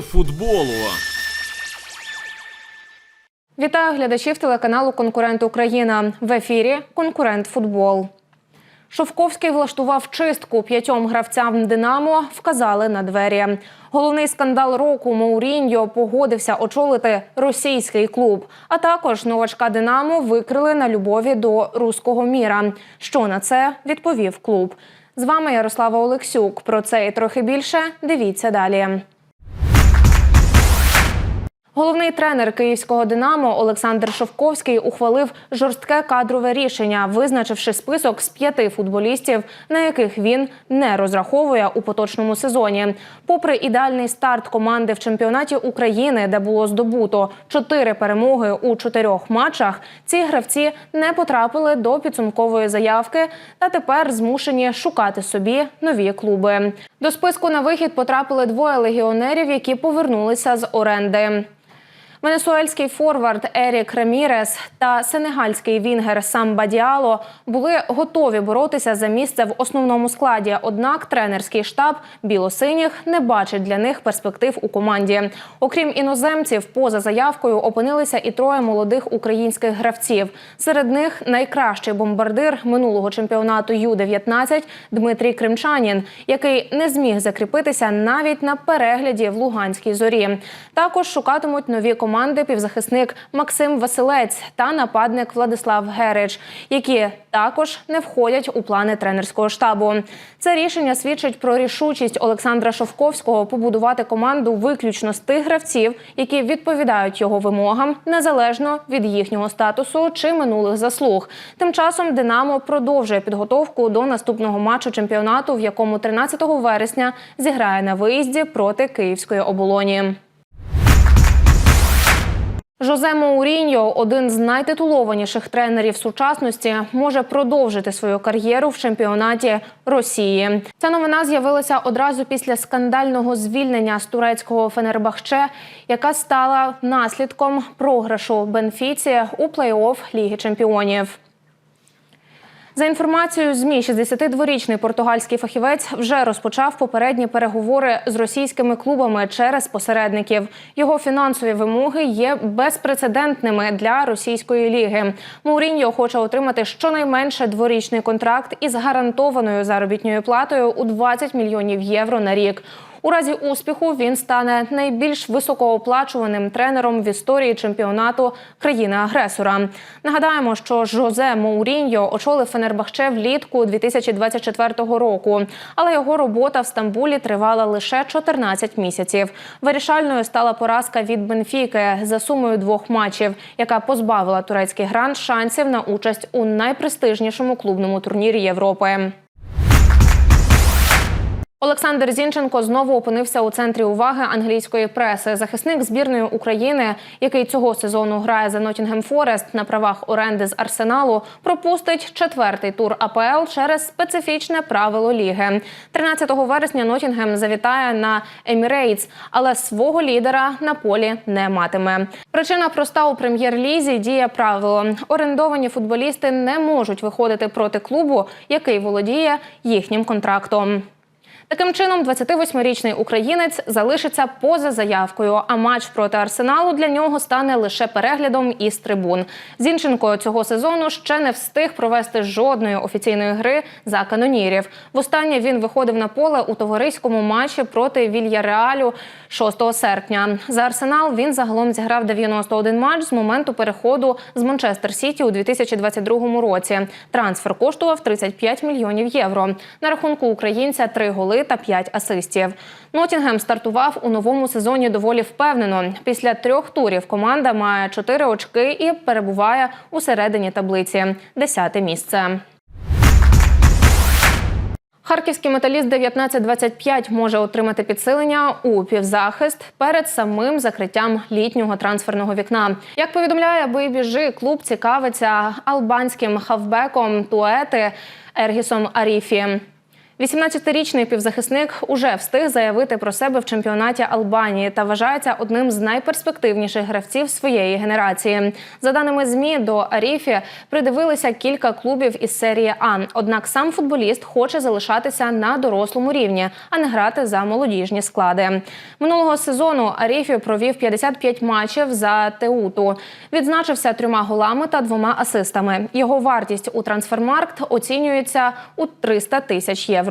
Футболу. Вітаю глядачів телеканалу Конкурент Україна. В ефірі Конкурент Футбол. Шовковський влаштував чистку п'ятьом гравцям Динамо. Вказали на двері. Головний скандал року Мауріньо погодився очолити російський клуб. А також новачка Динамо викрили на любові до руського міра. Що на це відповів клуб. З вами Ярослава Олексюк. Про це і трохи більше. Дивіться далі. Головний тренер київського Динамо Олександр Шовковський ухвалив жорстке кадрове рішення, визначивши список з п'яти футболістів, на яких він не розраховує у поточному сезоні. Попри ідеальний старт команди в чемпіонаті України, де було здобуто чотири перемоги у чотирьох матчах, ці гравці не потрапили до підсумкової заявки та тепер змушені шукати собі нові клуби. До списку на вихід потрапили двоє легіонерів, які повернулися з оренди. Венесуельський форвард Ерік Ремірес та сенегальський вінгер Самба Діало були готові боротися за місце в основному складі. Однак тренерський штаб білосиніх не бачить для них перспектив у команді. Окрім іноземців, поза заявкою опинилися і троє молодих українських гравців. Серед них найкращий бомбардир минулого чемпіонату Ю-19 Дмитрій Кримчанін, який не зміг закріпитися навіть на перегляді в Луганській зорі. Також шукатимуть нові команди півзахисник Максим Василець та нападник Владислав Герич, які також не входять у плани тренерського штабу. Це рішення свідчить про рішучість Олександра Шовковського побудувати команду виключно з тих гравців, які відповідають його вимогам, незалежно від їхнього статусу чи минулих заслуг. Тим часом Динамо продовжує підготовку до наступного матчу чемпіонату, в якому 13 вересня зіграє на виїзді проти Київської оболоні. Жозе Моуріньо, один з найтитулованіших тренерів сучасності, може продовжити свою кар'єру в чемпіонаті Росії. Ця новина з'явилася одразу після скандального звільнення з турецького Фенербахче, яка стала наслідком програшу Бенфіці у плей-офф Ліги Чемпіонів. За інформацією змі, 62-річний португальський фахівець вже розпочав попередні переговори з російськими клубами через посередників. Його фінансові вимоги є безпрецедентними для російської ліги. Мауріньо хоче отримати щонайменше дворічний контракт із гарантованою заробітною платою у 20 мільйонів євро на рік. У разі успіху він стане найбільш високооплачуваним тренером в історії чемпіонату країни-агресора. Нагадаємо, що Жозе Моуріньо очолив Фенербахче влітку 2024 року, але його робота в Стамбулі тривала лише 14 місяців. Вирішальною стала поразка від Бенфіки за сумою двох матчів, яка позбавила турецький грант шансів на участь у найпрестижнішому клубному турнірі Європи. Олександр Зінченко знову опинився у центрі уваги англійської преси. Захисник збірної України, який цього сезону грає за Нотінгем Форест на правах оренди з Арсеналу, пропустить четвертий тур АПЛ через специфічне правило ліги. 13 вересня Нотінгем завітає на Емірейтс, але свого лідера на полі не матиме. Причина проста у прем'єр-лізі діє правило: орендовані футболісти не можуть виходити проти клубу, який володіє їхнім контрактом. Таким чином, 28-річний українець залишиться поза заявкою. А матч проти арсеналу для нього стане лише переглядом із трибун. Зінченко цього сезону ще не встиг провести жодної офіційної гри за канонірів. Востаннє він виходив на поле у товариському матчі проти Вільяреалю 6 серпня. За арсенал він загалом зіграв 91 матч з моменту переходу з Манчестер Сіті у 2022 році. Трансфер коштував 35 мільйонів євро. На рахунку українця три голи та 5 асистів. Нотінгем стартував у новому сезоні доволі впевнено. Після трьох турів команда має 4 очки і перебуває у середині таблиці. Десяте місце. Харківський металіст 1925 може отримати підсилення у півзахист перед самим закриттям літнього трансферного вікна. Як повідомляє Бейбіжи, клуб цікавиться албанським хавбеком Туети Ергісом Аріфі. 18-річний півзахисник уже встиг заявити про себе в чемпіонаті Албанії та вважається одним з найперспективніших гравців своєї генерації. За даними змі, до Аріфі придивилися кілька клубів із серії А. Однак сам футболіст хоче залишатися на дорослому рівні, а не грати за молодіжні склади. Минулого сезону Аріфі провів 55 матчів за Теуту. Відзначився трьома голами та двома асистами. Його вартість у трансфермаркт оцінюється у 300 тисяч євро.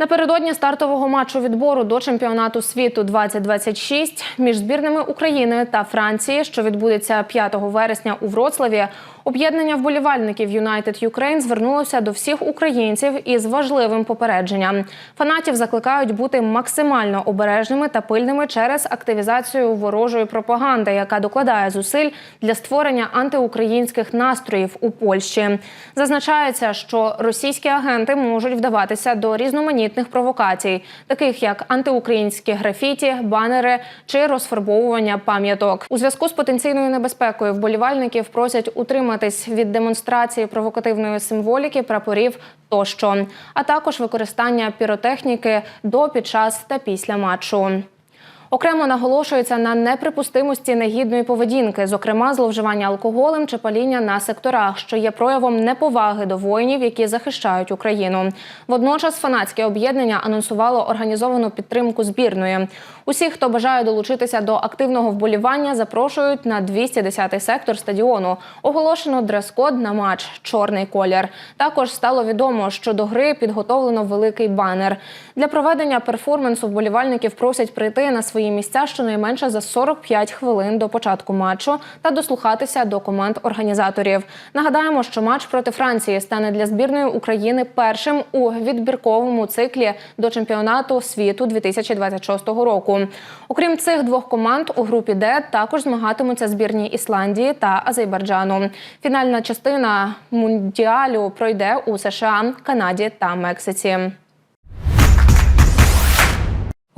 Напередодні стартового матчу відбору до чемпіонату світу 2026 між збірними України та Франції, що відбудеться 5 вересня у Вроцлаві, об'єднання вболівальників United Ukraine звернулося до всіх українців із важливим попередженням. Фанатів закликають бути максимально обережними та пильними через активізацію ворожої пропаганди, яка докладає зусиль для створення антиукраїнських настроїв у Польщі. Зазначається, що російські агенти можуть вдаватися до різноманітних провокацій, таких як антиукраїнські графіті, банери чи розфарбовування пам'яток. У зв'язку з потенційною небезпекою вболівальників просять утриматись від демонстрації провокативної символіки, прапорів тощо, а також використання піротехніки до, під час та після матчу. Окремо наголошується на неприпустимості негідної поведінки, зокрема зловживання алкоголем чи паління на секторах, що є проявом неповаги до воїнів, які захищають Україну. Водночас фанатське об'єднання анонсувало організовану підтримку збірної. Усі, хто бажає долучитися до активного вболівання, запрошують на 210-й сектор стадіону. Оголошено дрес-код на матч чорний колір. Також стало відомо, що до гри підготовлено великий банер. Для проведення перформансу вболівальників просять прийти на свої місця щонайменше за 45 хвилин до початку матчу та дослухатися до команд організаторів. Нагадаємо, що матч проти Франції стане для збірної України першим у відбірковому циклі до чемпіонату світу 2026 року. Окрім цих двох команд, у групі Д також змагатимуться збірні Ісландії та Азербайджану. Фінальна частина мундіалю пройде у США, Канаді та Мексиці.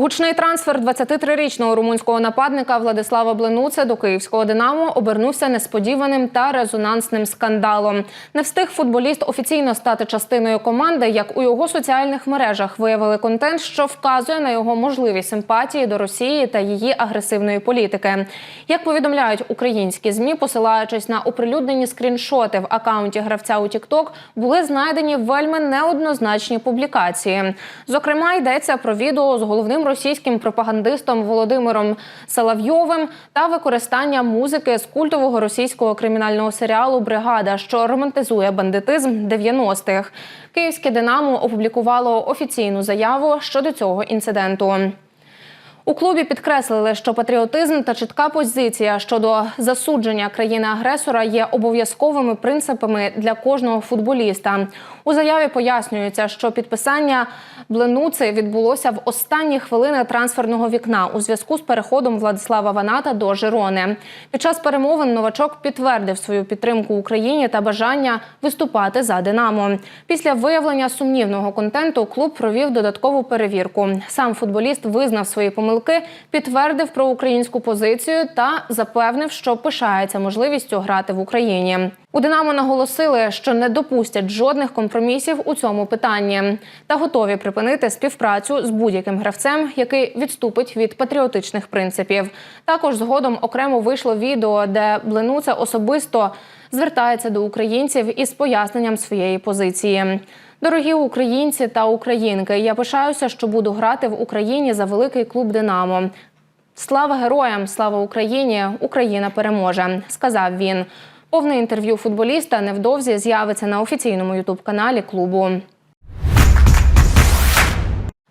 Гучний трансфер 23-річного румунського нападника Владислава Бленуце до київського Динамо обернувся несподіваним та резонансним скандалом. Не встиг футболіст офіційно стати частиною команди, як у його соціальних мережах виявили контент, що вказує на його можливі симпатії до Росії та її агресивної політики. Як повідомляють українські змі, посилаючись на оприлюднені скріншоти в акаунті гравця у TikTok, були знайдені вельми неоднозначні публікації. Зокрема, йдеться про відео з головним російським пропагандистом Володимиром Соловйовим та використання музики з культового російського кримінального серіалу Бригада, що романтизує бандитизм 90-х. Київське Динамо опублікувало офіційну заяву щодо цього інциденту. У клубі підкреслили, що патріотизм та чітка позиція щодо засудження країни-агресора є обов'язковими принципами для кожного футболіста. У заяві пояснюється, що підписання Бленуци відбулося в останні хвилини трансферного вікна у зв'язку з переходом Владислава Ваната до Жирони. Під час перемовин новачок підтвердив свою підтримку Україні та бажання виступати за Динамо. Після виявлення сумнівного контенту клуб провів додаткову перевірку. Сам футболіст визнав свої помилки, підтвердив про українську позицію та запевнив, що пишається можливістю грати в Україні. У Динамо наголосили, що не допустять жодних компромісів у цьому питанні та готові припинити співпрацю з будь-яким гравцем, який відступить від патріотичних принципів. Також згодом окремо вийшло відео, де Бленуца особисто звертається до українців із поясненням своєї позиції. Дорогі українці та українки, я пишаюся, що буду грати в Україні за великий клуб Динамо. Слава героям! Слава Україні! Україна переможе! сказав він. Повне інтерв'ю футболіста невдовзі з'явиться на офіційному ютуб-каналі клубу.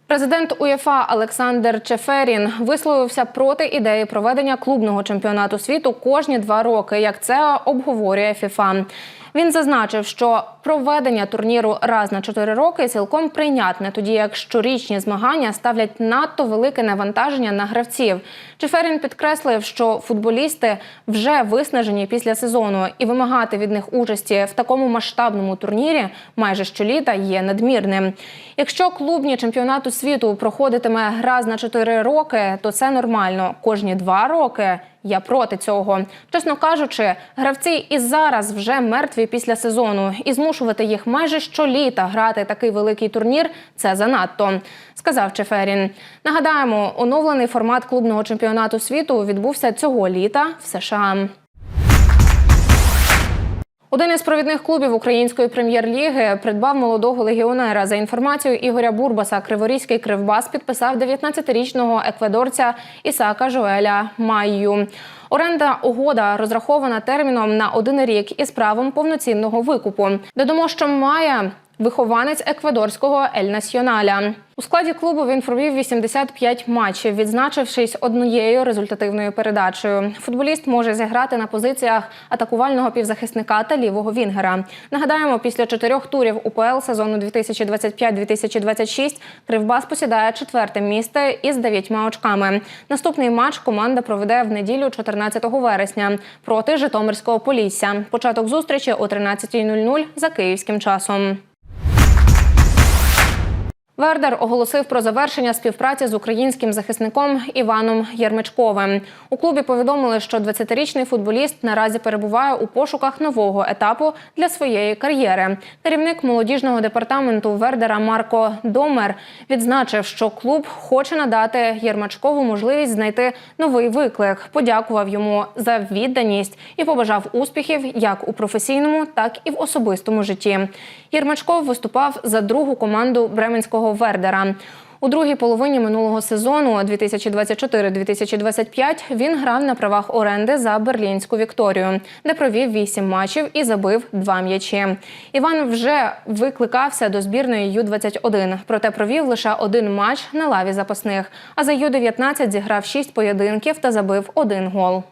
Президент УЄФА Олександр Чеферін висловився проти ідеї проведення клубного чемпіонату світу кожні два роки, як це обговорює ФІФА. Він зазначив, що проведення турніру раз на чотири роки цілком прийнятне, тоді як щорічні змагання ставлять надто велике навантаження на гравців. Чеферін підкреслив, що футболісти вже виснажені після сезону, і вимагати від них участі в такому масштабному турнірі майже щоліта є надмірним. Якщо клубні чемпіонату світу проходитиме раз на чотири роки, то це нормально. Кожні два роки Я проти цього. Чесно кажучи, гравці і зараз вже мертві після сезону, і змушувати їх майже щоліта грати такий великий турнір це занадто, сказав Чеферін. Нагадаємо, оновлений формат клубного чемпіонату світу відбувся цього літа в США. Один із провідних клубів української прем'єр-ліги придбав молодого легіонера. За інформацією Ігоря Бурбаса, Криворізький кривбас підписав 19-річного еквадорця Ісака Жоеля Майю. Оренда угода розрахована терміном на один рік із правом повноцінного викупу. Додамо, що має вихованець еквадорського Ель Насьйоналя. У складі клубу він провів 85 матчів, відзначившись однією результативною передачею. Футболіст може зіграти на позиціях атакувального півзахисника та лівого вінгера. Нагадаємо, після чотирьох турів УПЛ сезону 2025-2026 Кривбас посідає четверте місце із дев'ятьма очками. Наступний матч команда проведе в неділю 14 вересня проти Житомирського Полісся. Початок зустрічі о 13.00 за київським часом. Вердер оголосив про завершення співпраці з українським захисником Іваном Єрмичковим. У клубі повідомили, що 20-річний футболіст наразі перебуває у пошуках нового етапу для своєї кар'єри. Керівник молодіжного департаменту Вердера Марко Домер відзначив, що клуб хоче надати Єрмачкову можливість знайти новий виклик. Подякував йому за відданість і побажав успіхів як у професійному, так і в особистому житті. Єрмачков виступав за другу команду Бременського Вердера. У другій половині минулого сезону 2024-2025 він грав на правах оренди за берлінську Вікторію, де провів вісім матчів і забив два м'ячі. Іван вже викликався до збірної Ю-21, проте провів лише один матч на лаві запасних. А за Ю-19 зіграв шість поєдинків та забив один гол.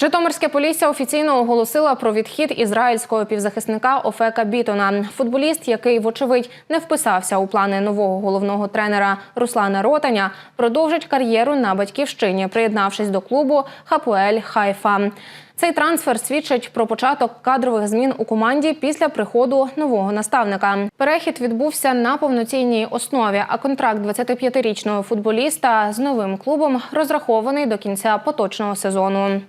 Житомирське Полісся офіційно оголосила про відхід ізраїльського півзахисника Офека Бітона. Футболіст, який, вочевидь, не вписався у плани нового головного тренера Руслана Ротаня, продовжить кар'єру на батьківщині, приєднавшись до клубу Хапуель Хайфа. Цей трансфер свідчить про початок кадрових змін у команді після приходу нового наставника. Перехід відбувся на повноцінній основі, а контракт 25-річного футболіста з новим клубом розрахований до кінця поточного сезону.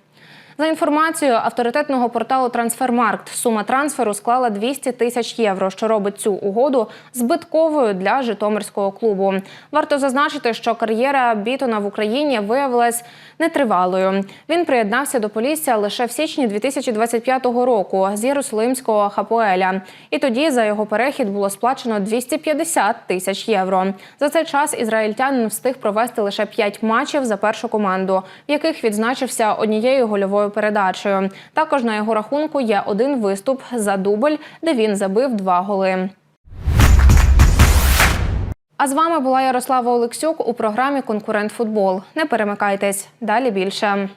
За інформацією авторитетного порталу Трансфермаркт, сума трансферу склала 200 тисяч євро, що робить цю угоду збитковою для Житомирського клубу. Варто зазначити, що кар'єра Бітона в Україні виявилась нетривалою. Він приєднався до Полісся лише в січні 2025 року з Єрусалимського Хапоеля. І тоді за його перехід було сплачено 250 тисяч євро. За цей час ізраїльтянин встиг провести лише 5 матчів за першу команду, в яких відзначився однією гольовою передачею. Також на його рахунку є один виступ за дубль, де він забив два голи. А з вами була Ярослава Олексюк у програмі Конкурент Футбол. Не перемикайтесь. Далі більше.